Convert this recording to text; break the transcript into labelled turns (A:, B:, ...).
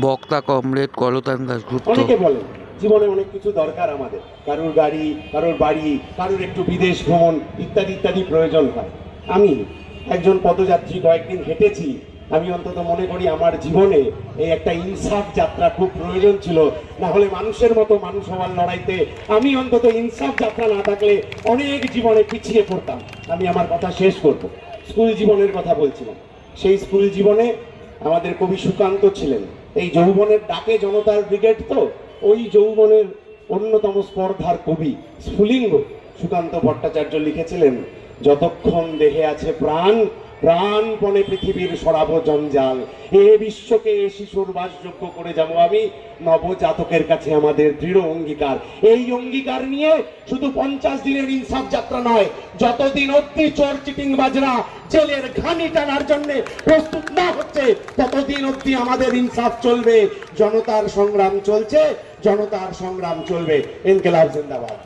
A: বক্তা কমরেড কলতান দাশগুপ্ত
B: অনেকে বলে, জীবনে অনেক কিছু দরকার আমাদের। কারোর গাড়ি, কারোর বাড়ি, কারোর একটু বিদেশ ভ্রমণ, ইত্যাদি ইত্যাদি প্রয়োজন হয়। আমি একজন পদযাত্রী, কয়েকদিন হেঁটেছি। আমি অন্তত মনে করি আমার জীবনে এই একটা ইনসাফ যাত্রা খুব প্রয়োজন ছিল। না হলে মানুষের মতো মানুষ হওয়ার লড়াইতে আমি অন্তত ইনসাফ যাত্রা না থাকলে অনেক জীবনে পিছিয়ে পড়তাম। আমি আমার কথা শেষ করব। স্কুল জীবনের কথা বলছিলাম। সেই স্কুল জীবনে আমাদের কবি সুকান্ত ছিলেন। এই যৌবনের ডাকে জনতার ব্রিগেড তো, ওই যৌবনের অন্যতম স্পর্ধার কবি স্ফুলিঙ্গ সুকান্ত ভট্টাচার্য লিখেছিলেন, যতক্ষণ দেহে আছে প্রাণ, প্রাণপণে পৃথিবীর সরাব জঞ্জাল। এ বিশ্বকে এ শিশুর বাসযোগ্য করে যাব আমি, নবজাতকের কাছে আমাদের দৃঢ় অঙ্গীকার। এই অঙ্গীকার নিয়ে শুধু পঞ্চাশ দিনের ইনসাফ যাত্রা নয়, যতদিন অব্দি চোর চিটিং বাজরা জেলের ঘানি টানার জন্য প্রস্তুত হচ্ছে ততদিন অব্দি আমাদের ইনসাফ চলবে জনতার সংগ্রাম চলছে জনতার সংগ্রাম চলবে। ইনকেলাব জিন্দাবাদ।